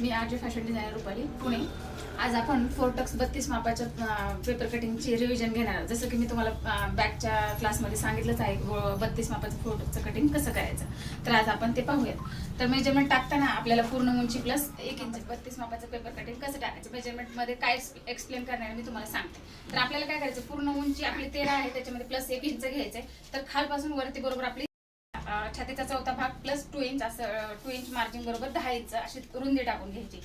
मी RJ fashion designer Rupali Pune. आज आपण फोरटक्स बत्तीस मापाच्या पेपर कटिंगची रिव्हिजन घेणार जसं की मी तुम्हाला बॅकच्या क्लासमध्ये सांगितलंच आहे हो, बत्तीस मापाचं फोरटक्सचं कटिंग कसं करायचं. तर आज आपण ते पाहूयात. तर मेजरमेंट टाकताना आपल्याला पूर्ण उंची प्लस एक इंच बत्तीस मापाचं पेपर कटिंग कसं टाकायचं? मेजरमेंटमध्ये काय एक्सप्लेन करणार आहे मी तुम्हाला सांगते. तर आपल्याला काय करायचं? पूर्ण उंची आपली तेरा आहे त्याच्यामध्ये प्लस एक इंच घ्यायचं आहे तर खालपासून वरती बरोबर आपली छातीचा चौथा भाग प्लस टू इंच असं टू इंच मार्जिन बरोबर दहा इंच अशी रुंदी टाकून घ्यायची.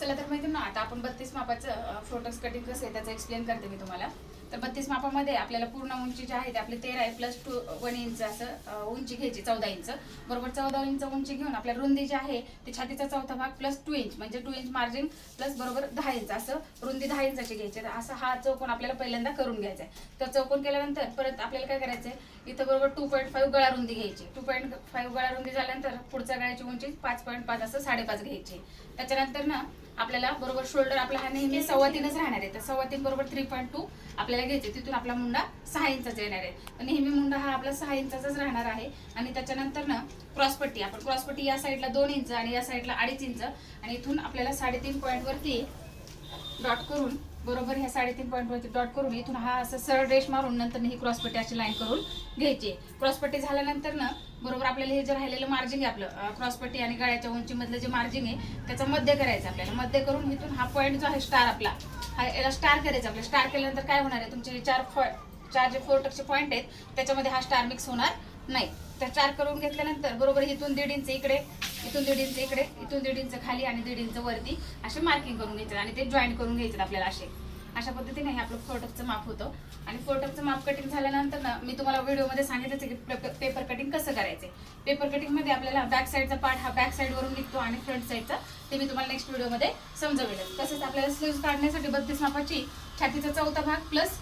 चला तर माहिती ना आता आपण बत्तीस मापाचं फोटोज कटिंग कसं आहे त्याचं एक्सप्लेन करते मी तुम्हाला. तर बत्तीस मापामध्ये आपल्याला पूर्ण उंची जी आहे ती आपली तेरा आहे प्लस टू वन इंच असं उंची घ्यायची चौदा इंच बरोबर चौदा इंच उंची घेऊन आपल्या रुंदी जी आहे ती छातीचा चौथा भाग प्लस टू इंच म्हणजे टू इंच मार्जिन प्लस बरोबर दहा इंच असं रुंदी दहा इंचाची घ्यायची. तर असं हा चौकोन आपल्याला पहिल्यांदा करून घ्यायचा आहे. तर चौकोन केल्यानंतर परत आपल्याला काय करायचं आहे इथं बरोबर टू पॉईंट फाईव्ह गळा रुंदी घ्यायची. टू पॉईंट फाईव्ह गळा रुंदी झाल्यानंतर पुढच्या गळ्याची उंची पाच पॉईंट पाच असं साडेपाच घ्यायची. त्याच्यानंतर ना आपल्याला बरोबर शोल्डर आपला हा नेहमी सव्वा तीनच राहणार आहे. तर सव्वा तीन बरोबर थ्री पॉईंट टू आपल्याला घ्यायचे तिथून आपला मुंडा सहा इंचाचा येणार आहे. नेहमी मुंडा हा आपला सहा इंचाचाच राहणार आहे. आणि त्याच्यानंतर ना क्रॉसपट्टी आपण क्रॉसपट्टी या साईडला दोन इंच आणि या साईडला अडीच इंच. आणि इथून आपल्याला साडेतीन पॉईंटवरती डॉट करून बरोबर ह्या साडेतीन पॉईंटवरती डॉट करून इथून हा असं सरळ रेश मारून नंतर ही क्रॉसपट्टी अशी लाईन करून घ्यायची. क्रॉसपट्टी झाल्यानंतर ना बरोबर आपल्याला हे जे राहिलेलं मार्जिंग आहे आपलं क्रॉसपट्टी आणि गळ्याच्या उंचीमधलं जे मार्जिंग आहे त्याचं मध्य करायचं आपल्याला. मध्य करून इथून हा पॉईंट जो आहे स्टार आपला. हा याला स्टार करायचा आपला स्टार केल्यानंतर काय होणार आहे? तुमचे जे चार फॉ चार जे फोर टक्सचे पॉईंट आहेत त्याच्यामध्ये हा स्टार मिक्स होणार नाही. तर चार करून घेतल्यानंतर बरोबर इथून दीड इंच इकडे इथून दीड इंच इकडे इथून दीड इंच खाली आणि दीड इंच वरती असे मार्किंग करून घ्यायचं आणि ते जॉईन करून घ्यायचं आपल्याला असे. अशा पद्धतीने हे आपलं फोटोचं माप होतं. आणि फोटोचं माप कटिंग झाल्यानंतर ना मी तुम्हाला व्हिडिओमध्ये सांगितलं की पेपर कटिंग कसं करायचं. पेपर कटिंगमध्ये आपल्याला बॅक साईडचा पार्ट हा बॅक साईडवरून निघतो आणि फ्रंट साईडचा ते मी तुम्हाला नेक्स्ट व्हिडिओमध्ये समजवेल. तसेच आपल्याला स्लीव्ज काढण्यासाठी बत्तीस मापाची छातीचा चौथा भाग प्लस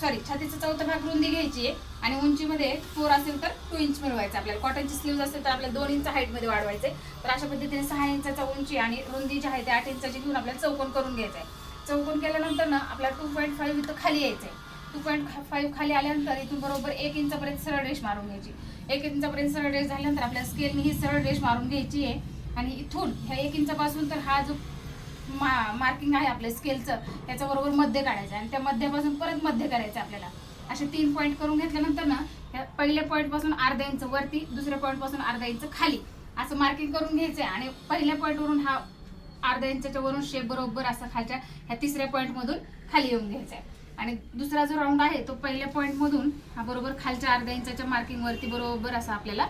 सॉरी छातीचा चौथा भाग रुंदी घ्यायची आहे. आणि उंचीमध्ये फोर असेल तर टू इंच मिळवायचं आपल्याला. कॉटनची स्लीव्ज असेल तर आपल्याला दोन इंच हाईटमध्ये वाढवायचे. तर अशा पद्धतीने सहा इंचाचा उंची आणि रुंदी जी आहे ते आठ इंचाची घेऊन आपल्याला चौकोन करून घ्यायचं आहे. चौकोन केल्यानंतर ना आपला टू पॉईंट फाईव्ह इथं खाली यायचं आहे टू पॉईंट फाईव्ह खाली आल्यानंतर इथून बरोबर एक इंचापर्यंत सरळ रेष मारून घ्यायची. एक इंचापर्यंत सरळ रेष झाल्यानंतर आपल्या स्केलने ही सरळ रेष मारून घ्यायची आहे. आणि इथून ह्या एक इंचापासून तर हा जो मा मार्किंग आहे आपल्या स्केलचं त्याच्याबरोबर मध्य काढायचं आणि त्या मध्यापासून परत मध्य करायचं आपल्याला. असे तीन पॉईंट करून घेतल्यानंतर ना ह्या पहिल्या पॉईंटपासून अर्धा इंच वरती दुसऱ्या पॉईंटपासून अर्धा इंच खाली. असं मार्किंग करून घ्यायचं आहे आणि पहिल्या पॉईंटवरून हा अर्धा इंचाच्या वरून शेप बरोबर असा खालच्या ह्या तिसऱ्या पॉईंटमधून खाली येऊन घ्यायचा आहे. आणि दुसरा जो राऊंड आहे तो पहिल्या पॉईंटमधून हा बरोबर खालच्या अर्ध्या इंचाच्या मार्किंगवरती बरोबर असा आपल्याला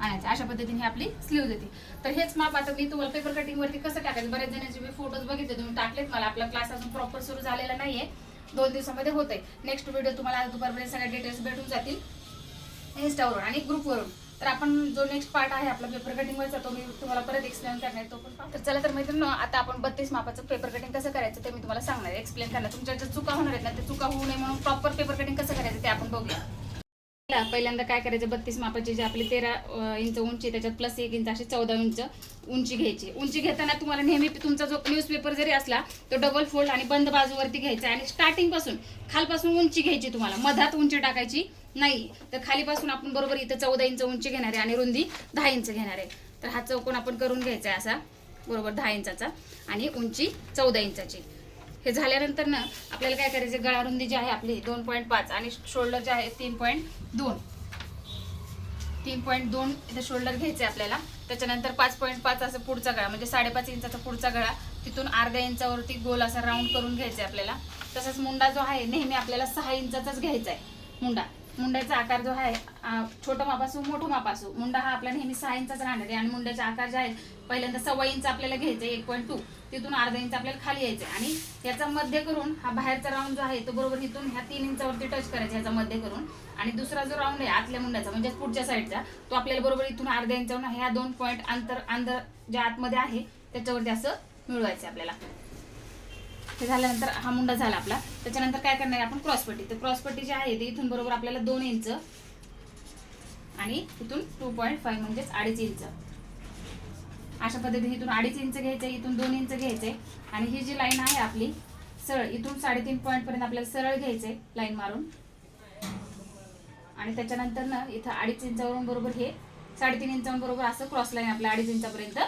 आणायचं अशा पद्धतीने ही आपली स्लीव देते. तर हेच माप आता मी तुम्हाला पेपर कटिंग वरती कसं टाकायचं? बऱ्याच जणांचे मी फोटोज बघितले तुम्ही टाकलेत. मला आपला क्लास अजून प्रॉपर सुरू झालेला नाहीये. दोन दिवसामध्ये होत नेक्स्ट व्हिडिओ तुम्हाला दुपारपर्यंत सगळ्या डिटेल्स भेटून जातील. इन्स्टावरून आणि ग्रुपवरून तर आपण जो नेक्स्ट पार्ट आहे आपला पेपर कटिंगवरचा तो मी तुम्हाला परत एक्सप्लेन करणार तो पण तर चला तर मैत्रिणी आता आपण बत्तीस मापाचं पेपर कटिंग कसं करायचं ते मी तुम्हाला सांगणार एक्सप्लेन करणार. तुमच्या ज्या चुका होणार आहेत ना ते चुका होऊ नये म्हणून प्रॉपर पेपर कटिंग कसं करायचं ते आपण बघूया. पहिल्यांदा काय करायचं? बत्तीस मापाचे जे आपले तेरा इंच उंची त्याच्यात प्लस एक इंच अशी चौदा इंच उंची घ्यायची. उंची घेताना तुम्हाला नेहमी तुमचा जो न्यूजपेपर जरी असला तो डबल फोल्ड आणि बंद बाजूवरती घ्यायचा आणि स्टार्टिंगपासून खालपासून उंची घ्यायची तुम्हाला. मधात उंची टाकायची नाही. तर खालीपासून आपण बरोबर इथं चौदा इंच उंची घेणार आहे आणि रुंदी दहा इंच घेणार आहे. तर हा चौकोन आपण करून घ्यायचा आहे असा. बरोबर दहा इंचाचा. आणि उंची चौदा इंचाची. हे झाल्यानंतर ना आपल्याला काय करायचं गळा रुंदी जी आहे आपली दोन पॉईंट पाच आणि शोल्डर जे आहे तीन पॉईंट दोन. तीन पॉईंट दोन इथं शोल्डर घ्यायचे आपल्याला. त्याच्यानंतर पाच पॉईंट पाच असं पुढचा गळा म्हणजे साडेपाच इंचाचा पुढचा गळा तिथून अर्ध्या इंचावरती गोल असा राऊंड करून घ्यायचा आहे आपल्याला. तसंच मुंडा जो आहे नेहमी आपल्याला सहा इंचाचाच घ्यायचा आहे मुंडा. मुंड्याचा आकार जो आहे छोटं माप असो मोठं माप असो मुंडा हा आपला नेहमी सहा इंचाच राहणार आहे आणि मुंड्याचा आकार जे आहे पहिल्यांदा सव्वा इंच आपल्याला घ्यायचा एक पॉईंट टू तिथून अर्धा इंच आपल्याला खाली यायचं. आहे आणि याचा मध्य करून हा बाहेरचा राऊंड जो आहे तो बरोबर इथून ह्या तीन इंचावरती टच करायचा ह्याचा मध्य करून. आणि दुसरा जो राऊंड आहे आतल्या मुंड्याचा म्हणजे पुढच्या साईडचा तो आपल्याला बरोबर इथून अर्ध्या इंचावरून ह्या दोन पॉईंट अंतर अंदर ज्या आतमध्ये आहे त्याच्यावरती असं मिळवायचं आपल्याला. हे झाल्यानंतर हा मुंडा झाला आपला. त्याच्यानंतर काय करणार आहे आपण क्रॉसपट्टी. तर क्रॉसपट्टी जी आहे ते इथून बरोबर आपल्याला दोन इंच आणि इथून टू पॉईंट फाईव्ह म्हणजेच अडीच इंच. अशा पद्धतीने इथून अडीच इंच घ्यायचं आहे इथून दोन इंच घ्यायचं आहे आणि ही जी लाईन आहे आपली सरळ इथून साडेतीन पॉईंटपर्यंत आपल्याला सरळ घ्यायचं आहे लाईन मारून. आणि त्याच्यानंतर ना इथं अडीच इंचावरून बरोबर हे साडेतीन इंचावरून बरोबर असं क्रॉस लाईन आपल्या अडीच इंचापर्यंत.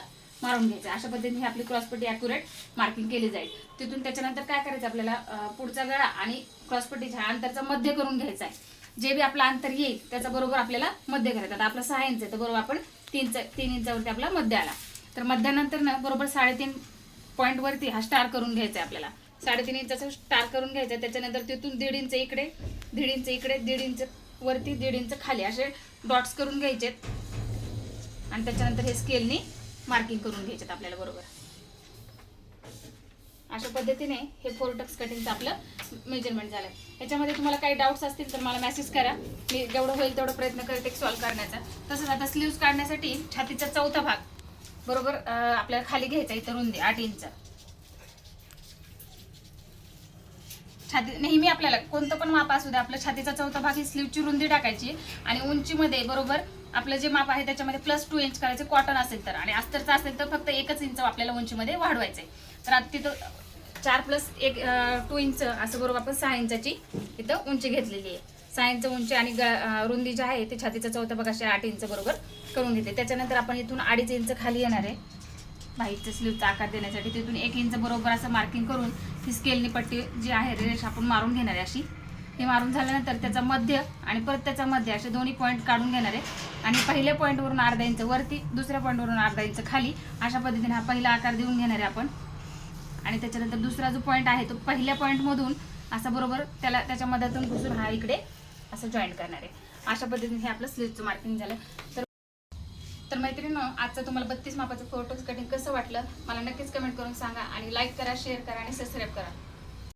मारून घ्यायचं. अशा पद्धतीने आपली क्रॉसपट्टी अॅक्युरेट मार्किंग केली जाईल. तिथून त्याच्यानंतर काय करायचं आपल्याला? पुढचा गळा आणि क्रॉसपट्टीच्या अंतरचा मध्य करून घ्यायचा आहे. जे बी आपलं अंतर येईल त्याचा बरोबर आपल्याला मध्य करायचं आता आपलं सहा इंच आहे तर बरोबर आपण तीन तीन इंचावरती आपला मध्य आला. तर मध्यानंतर ना बरोबर साडेतीन पॉईंटवरती हा स्टार करून घ्यायचा आहे आपल्याला. साडेतीन इंचाचा स्टार करून घ्यायचा आहे. त्याच्यानंतर तिथून दीड इंच इकडे दीड इंच इकडे दीड इंच वरती दीड इंच खाली असे डॉट्स करून घ्यायचे आणि त्याच्यानंतर हे स्केलनी मार्किंग करून घ्यायचे आपल्याला बरोबर. अशा पद्धतीने हे फोर टक्स कटिंगचं आपलं मेजरमेंट झालं याच्यामध्ये तुम्हाला काही डाऊट्स असतील तर मला मेसेज करा. मी जेवढं होईल तेवढं प्रयत्न करते सॉल्व्ह करण्याचा. तसंच आता स्लीव्स काढण्यासाठी छातीचा चौथा भाग. बरोबर आपल्याला खाली घ्यायचा इथं रुंदी आठ इंच. छाती नेहमी आपल्याला कोणतं पण माप असू दे आपल्या छातीचा चौथा भाग ही स्लीवची रुंदी टाकायची आणि उंचीमध्ये बरोबर आपलं जे माप आहे त्याच्यामध्ये प्लस टू इंच करायचं कॉटन असेल तर. आणि अस्तरचं असेल तर फक्त एकच इंच आपल्याला उंचीमध्ये वाढवायचे तर आता तिथं चार प्लस एक टू इंच असं बरोबर आपण सहा इंचाची इथं उंची घेतलेली आहे. सहा इंच उंची आणि ग- रुंदी जी आहे ते छातीचा चौथा भाग असे आठ इंच बरोबर करून घेते. त्याच्यानंतर आपण इथून अडीच इंच खाली येणार आहे. बाईचं स्लीवचा आकार देण्यासाठी तिथून एक इंच बरोबर असं मार्किंग करून ही स्केलनी पट्टी जी आहे रेष आपण मारून घेणार आहे अशी. हे मारून झाल्यानंतर त्याचा मध्य आणि परत त्याचा मध्य असे दोन्ही पॉईंट काढून घेणार आहे. आणि पहिल्या पॉईंटवरून अर्धा इंच वरती दुसऱ्या पॉईंटवरून अर्धा इंच खाली अशा पद्धतीने हा पहिला आकार देऊन घेणार आहे आपण. आणि त्याच्यानंतर दुसरा जो पॉईंट आहे तो पहिल्या पॉईंटमधून असा बरोबर त्याला त्याच्या मध्यातून घुसून हा इकडे असं जॉईंट करणार आहे. अशा पद्धतीने हे आपलं स्लीवचं मार्किंग झालं. तर तर मैत्रिणी आजचं तुम्हाला बत्तीस मापाचं फोटोज कटिंग कसं वाटलं? मला नक्कीच कमेंट करून सांगा आणि लाईक करा शेअर करा आणि सबस्क्राईब करा.